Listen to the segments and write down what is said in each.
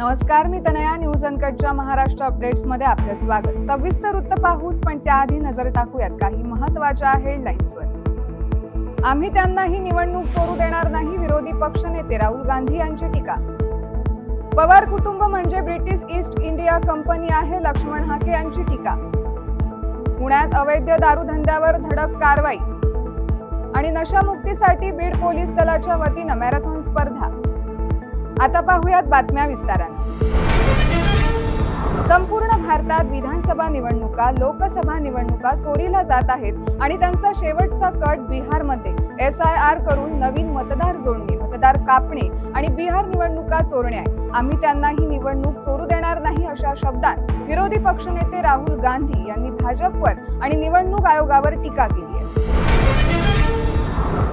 नमस्कार मी तनया. न्यूज अनकटच्या महाराष्ट्र अपडेट्समध्ये आपलं स्वागत. सविस्तर वृत्त पाहूच पण त्याआधी नजर टाकूयात. काही महत्त्वाच्या हेडलाईन्सवर आम्ही त्यांनाही निवडणूक करू देणार नाही विरोधी पक्षनेते राहुल गांधी यांची टीका. पवार कुटुंब म्हणजे ब्रिटिश ईस्ट इंडिया कंपनी आहे लक्ष्मण हाके यांची टीका. पुण्यात अवैध दारू धंद्यावर धडक कारवाई. आणि नशामुक्तीसाठी बीड पोलीस दलाच्या वतीनं मॅरेथॉन स्पर्धा. आता पाहूयात बातम्या विस्ताराने. संपूर्ण भारतात विधानसभा निवडणुका लोकसभा निवडणुका चोरीला जात आहेत आणि त्यांचा शेवटचा कट बिहारमध्ये. एस आय आर करून नवीन मतदार जोडणी मतदार कापणे आणि बिहार निवडणुका चोरणे आहे आम्ही त्यांनाही निवडणूक चोरू देणार नाही अशा शब्दात विरोधी पक्षनेते राहुल गांधी यांनी भाजपवर आणि निवडणूक आयोगावर टीका केली आहे.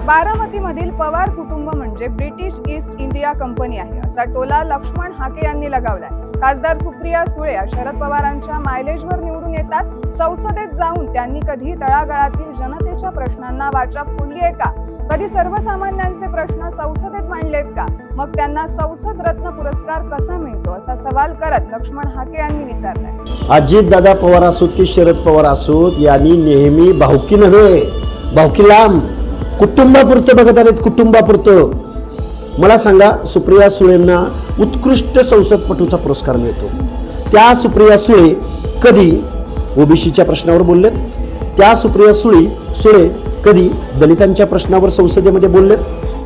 बारामतीमधील पवार कुटुंब म्हणजे ब्रिटिश ईस्ट इंडिया कंपनी आहे असा टोला लक्ष्मण हाके यांनी लगावलाय. खासदार सुप्रिया सुळे शरद पवारांच्या मायलेजवर निवडून येतात. संसदेत जाऊन त्यांनी कधी तळागाळातील जनतेच्या प्रश्नांना वाचा फोडली आहे का? कधी सर्वसामान्यांचे प्रश्न संसदेत मांडलेत का? मग त्यांना संसद रत्न पुरस्कार कसा मिळतो असा सवाल करत लक्ष्मण हाके यांनी विचारलाय. अजित दादा पवार असोत की शरद पवार असोत यांनी नेहमी भावकी नव्हे भावकी लांब. कुटुंबापुरतं बघत आलेत कुटुंबापुरतं. मला सांगा सुप्रिया सुळेंना उत्कृष्ट संसदपटूचा पुरस्कार मिळतो. त्या सुप्रिया सुळे कधी ओबीसीच्या प्रश्नावर बोललेत? त्या सुप्रिया सुळी सुळे कधी दलितांच्या प्रश्नावर संसदेमध्ये बोललेत?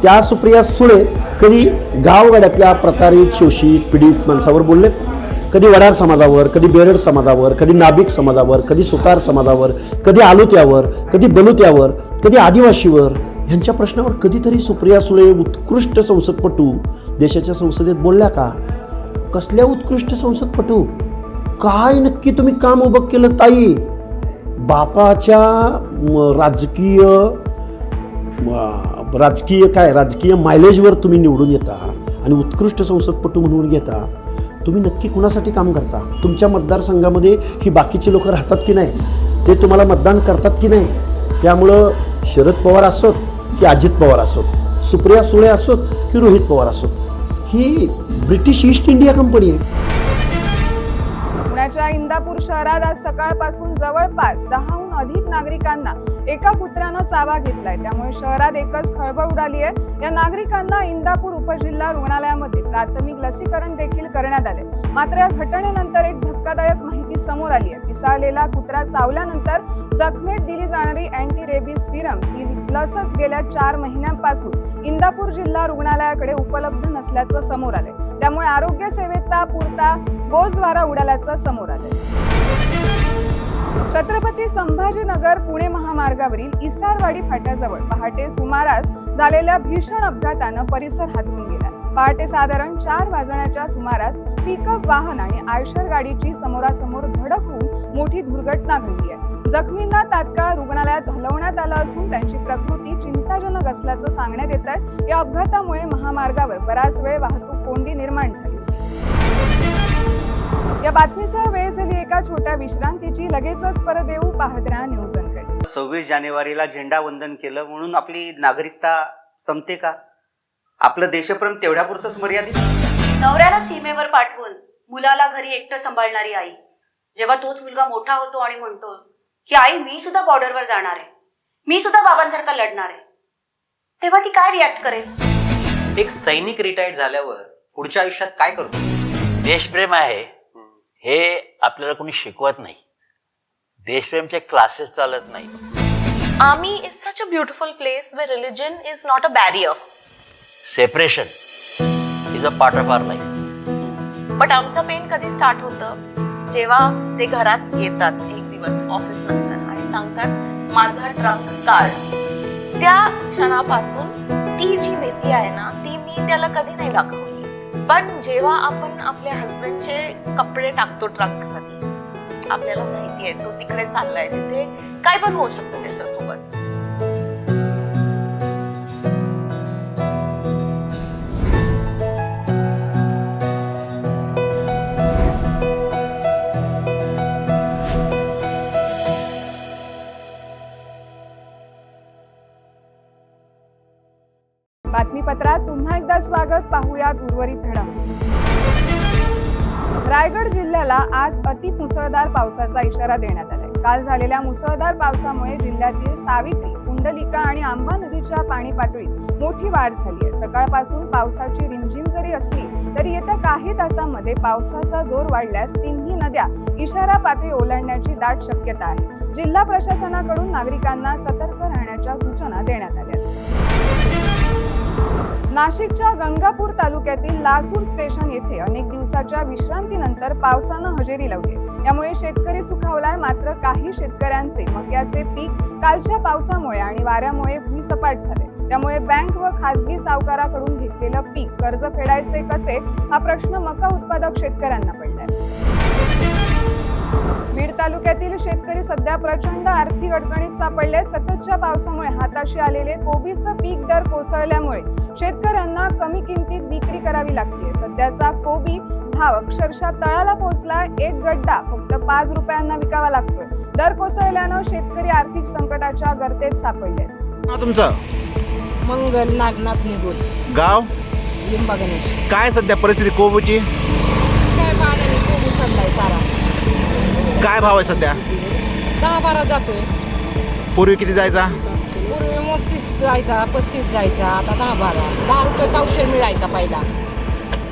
त्या सुप्रिया सुळे कधी गावगाड्यातल्या प्रतारित शोषित पीडित माणसावर बोललेत? कधी वडार समाजावर कधी बेरड समाजावर कधी नाभिक समाजावर कधी सुतार समाजावर कधी आलुत्यावर कधी बलुत्यावर कधी आदिवासीवर ह्यांच्या प्रश्नावर कधीतरी सुप्रिया सुळे उत्कृष्ट संसदपटू देशाच्या संसदेत बोलल्या का? कसल्या उत्कृष्ट संसदपटू? काय नक्की तुम्ही काम उभं केलं ताई? बापाच्या राजकीय राजकीय काय? राजकीय मायलेजवर तुम्ही निवडून येता आणि उत्कृष्ट संसदपटू म्हणून घेता. तुम्ही नक्की कुणासाठी काम करता? तुमच्या मतदारसंघामध्ये ही बाकीची लोक राहतात की नाही? ते तुम्हाला मतदान करतात की नाही? त्यामुळं शरद पवार असोत की अजित पवार असोत? सुप्रिया सुळे असोत की रोहित पवार असोत? ही ब्रिटिश ईस्ट इंडिया कंपनी आहे. पुण्याच्या इंदापूर शहरात आज सकाळपासून जवळपास दहाहून अधिक नागरिकांना एका कुत्र्यानं चावा घेतलाय. त्यामुळे शहरात एकच खळबळ उडाली आहे. या नागरिकांना इंदापूर उपजिल्हा रुग्णालयामध्ये प्राथमिक लसीकरण देखील करण्यात आले मात्र या घटनेनंतर एक धक्कादायक माहिती समोर आली आहे. पिसाळलेला कुत्रा चावल्यानंतर जखमेत दिली जाणारी अँटी रेबीज सिरम ही लसच गेल्या चार महिन्यांपासून इंदापूर जिल्हा रुग्णालयाकडे उपलब्ध नसल्याचं समोर आले त्यामुळे आरोग्य सेवेचा पुरता बोजवारा उडाल्याचं समोर आलं. छत्रपती संभाजीनगर पुणे महामार्गावरील इसारवाडी फाट्याजवळ पहाटे सुमारास झालेल्या भीषण अपघातानं परिसर हातून गेला. पहाटे साधारण चार वाजण्याच्या सुमारास पिकअप वाहन आणि आयशर गाडीची समोरासमोर धडक होऊन मोठी दुर्घटना घडली आहे. जखमींना तात्काळ रुग्णालयात हलवण्यात आलं असून त्यांची प्रकृती चिंताजनक असल्याचं सांगण्यात येत आहे. या अपघातामुळे महामार्गावर बराच वेळ वाहतूक कोंडी निर्माण झाली. या बातमीसह वेळ झाली एका छोट्या विश्रांतीची. लगेचच परत येऊ पाहत राहा न्यूज सव्वीस जानेवारीला झेंडा वंदन केलं म्हणून आपली नागरिकता संपते का? आपलं देशप्रेम तेवढ्यापुरतंच मर्यादित? नवऱ्याला सीमेवर पाठवून मुलाला घरी एकटं सांभाळणारी आई. जेव्हा तोच मुलगा मोठा होतो आणि म्हणतो की आई मी सुद्धा बॉर्डरवर जाणार आहे. मी सुद्धा बाबांसारखा लढणार आहे. तेव्हा ती काय रिॲक्ट करेल? एक सैनिक रिटायर्ड झाल्यावर पुढच्या आयुष्यात काय करतो? देशप्रेम आहे. हे आपल्याला कोणी शिकवत नाही. देशप्रेमचे क्लासेस चालत नाही. Army is such a beautiful place where religion is not a barrier. Separation is a part of our life But आमचं पेन कधी स्टार्ट होतं? जेव्हा ते घरात येतात एक दिवस ऑफिस नंतर. सांगतात माझा ट्रंक काढ त्या क्षणापासून ती जी भीती आहे ना ती मी त्याला कधी नाही दाखवली. पण जेव्हा आपण आपल्या हस्बंडचे कपडे टाकतो ट्रंकमध्ये आपल्याला माहिती आहे तो तिकडे चाललाय तिथे काय पण होऊ शकतं त्याच्यासोबत. अंतर्गत पाहूयात उर्वरित धडा. रायगड जिल्ह्याला आज अति मुसळधार पावसाचा इशारा देण्यात आलाय. काल झालेल्या मुसळधार पावसामुळे जिल्ह्यातील सावित्री कुंडलिका आणि आंबा नदीच्या पाणी पातळीत मोठी वाढ झाली आहे. सकाळपासून पावसाची रिमझिम जरी असली तरी येत्या काही तासांमध्ये पावसाचा जोर वाढल्यास तिन्ही नद्या इशारा पातळी ओलांडण्याची दाट शक्यता आहे. जिल्हा प्रशासनाकडून नागरिकांना सतर्क राहण्याच्या सूचना देण्यात आल्या नाशिकच्या गंगापूर तालुक्यातील लासूर स्टेशन येथे अनेक दिवसाच्या विश्रांतीनंतर पावसानं हजेरी लावली. यामुळे शेतकरी सुखावलाय मात्र काही शेतकऱ्यांचे मक्याचे पीक कालच्या पावसामुळे आणि वाऱ्यामुळे भूसपाट झाले. त्यामुळे बँक व खासगी सावकाराकडून घेतलेलं पीक कर्ज फेडायचे कसे हा प्रश्न मका उत्पादक शेतकऱ्यांना पडलाय. बीड तालुक्यातील शेतकरी सध्या प्रचंड आर्थिक अडचणीत सापडले सततच्या पावसामुळे हाताशी आलेले कोबीचं पीक दर कोसळल्यामुळे शेतकऱ्यांना कमी किमतीत विक्री करावी लागते. सध्याचा कोबी भाव अक्षरशः तळाला पोहोचला. एक गड्डा फक्त पाच रुपयांना विकावा लागतोय. दर कोसळल्यानं शेतकरी आर्थिक संकटाच्या गर्तेत सापडले तुमचं? मंगल नागनाथ निगुल. गाव? लिंबा गणेश काय सध्या परिस्थिती? कोबूची? काय पाण्याने सारा. काय भाव आहे सध्या? दहा बारा जातोय. पूर्वी किती जायचा? पूर्वी पस्तीस जायचा पस्तीस जायचा आता दहा बारा दहा रुपये पावशेर मिळायचा पहिला.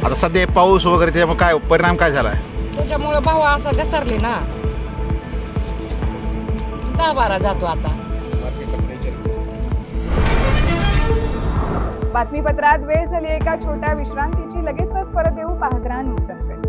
आता सध्या पाऊस वगैरे त्याच्यामुळे काय परिणाम काय झाला त्याच्यामुळे भाव असा घसरले ना. दहा बारा जातो आता. बातमीपत्रात वेळ झाली एका छोट्या विश्रांतीची लगेचच परत येऊ पाहत राहा न्यूजकडे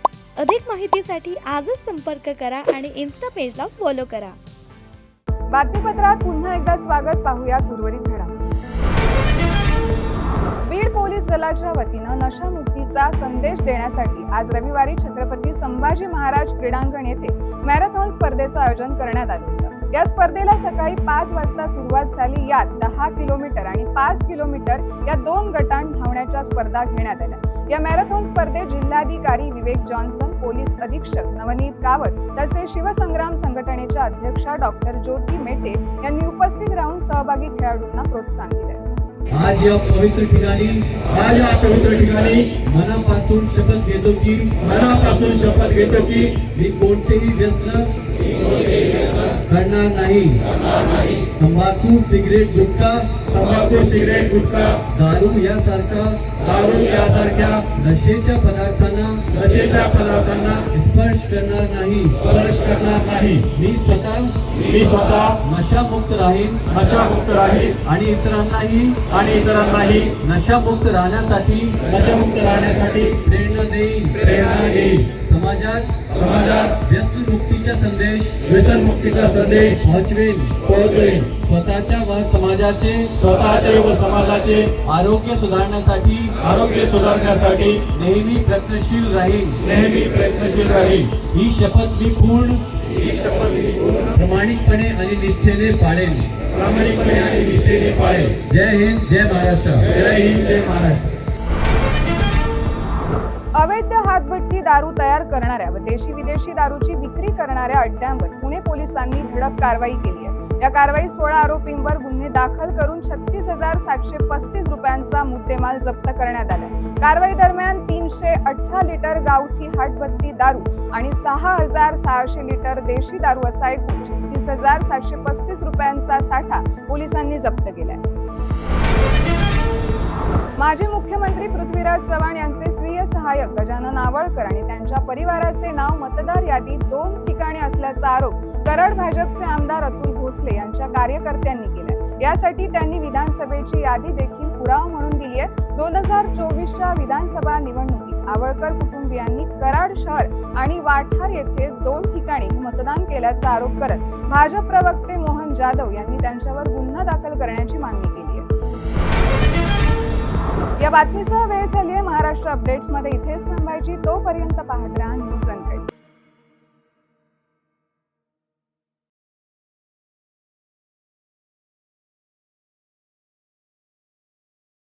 अधिक माहितीसाठी आजच संपर्क करा आणि इन्स्टा पेजला फॉलो करा. बातमीपत्रात पुन्हा एकदा स्वागत. पाहूयात उर्वरित घडा बीड पोलीस दलाच्या वतीनं नशामुक्तीचा संदेश देण्यासाठी आज रविवारी छत्रपती संभाजी महाराज क्रीडांगण येथे मॅरेथॉन स्पर्धेचं आयोजन करण्यात आलं होतं. या स्पर्धेला सकाळी पाच वाजता सुरुवात झाली. यात दहा किलोमीटर आणि पाच किलोमीटर या दोन गटांत धावण्याच्या स्पर्धा घेण्यात आल्या. या मॅरेथॉन स्पर्धेत जिल्हाधिकारी विवेक जॉन्सन पोलीस अधीक्षक नवनीत कावत तसेच शिवसंग्राम संघटनेच्या अध्यक्षा डॉक्टर ज्योती मेटे यांनी उपस्थित राहून सहभागी खेळाडूंना प्रोत्साहन दिले. आज या पवित्र ठिकाणी आज या पवित्र ठिकाणी मनापासून शपथ घेतो की मनापासून शपथ घेतो की मी कोणतेही व्यसन करणार नाही. तंबाखू सिगरेट गुटखा. तंबाखू सिगरेट गुटखा. दारू यासारखा. दारू यासारख्या. नशेच्या पदार्थांना. नशेच्या पदार्थांना. स्पर्श करणार नाही. स्पर्श करणार नाही. मी स्वतः मी स्वतः नशामुक्त राहीन. नशामुक्त राहीन. आणि इतरांनाही. आणि इतरांनाही. नशामुक्त राहण्यासाठी. नशामुक्त राहण्यासाठी. प्रेरणा देईन. प्रेरणा देईन. समाजात समाजात व्यसनमुक्तीचा संदेश व्यसनमुक्तीचा संदेश पोहोचवेन पोहोचवेन स्वतःच्या व समाजाचे स्वतःचे व समाजाचे आरोग्य सुधारण्यासाठी आरोग्य सुधारण्यासाठी नेहमी प्रयत्नशील राहील नेहमी प्रयत्नशील राहील ही शपथ मी पूर्ण प्रामाणिकपणे आणि निष्ठेने पाळेन. प्रामाणिकपणे आणि निष्ठेने पाळेन. जय हिंद जय महाराष्ट्र. जय हिंद जय महाराष्ट्र. अवैध हातभट्टी दारू तयार करणाऱ्या व देशी विदेशी दारूची विक्री करणाऱ्या अड्ड्यांवर पुणे पोलिसांनी धडक कारवाई केली आहे. या कारवाईत सोळा आरोपींवर गुन्हे दाखल करून छत्तीस हजार सातशे पस्तीस रुपयांचा मुद्देमाल जप्त करण्यात आला कारवाई दरम्यान तीनशे अठरा लिटर गावठी हातभट्टी दारू आणि सहा हजार सहाशे लिटर देशी दारू असा एकूण छत्तीस हजार सातशे पस्तीस रुपयांचा साठा पोलिसांनी जप्त केलाय माजी मुख्यमंत्री पृथ्वीराज चव्हाण यांचे सहाय्यक गजानन आवळकर आणि त्यांच्या परिवाराचे नाव मतदार यादीत दोन ठिकाणी असल्याचा आरोप कराड भाजपचे आमदार अतुल भोसले यांच्या कार्यकर्त्यांनी केला यासाठी त्यांनी विधानसभेची यादी देखील पुरावा म्हणून दिली आहे. दोन हजार चोवीसच्या विधानसभा निवडणुकीत आवळकर कुटुंबियांनी कराड शहर आणि वाठार येथे दोन ठिकाणी मतदान केल्याचा आरोप करत भाजप प्रवक्ते मोहन जाधव यांनी त्यांच्यावर गुन्हा दाखल करण्याची मागणी केली आहे. या बातमीसह वेळ झाली आहे महाराष्ट्र अपडेट्समध्ये इथेच थांबायची. तोपर्यंत पाहत राहा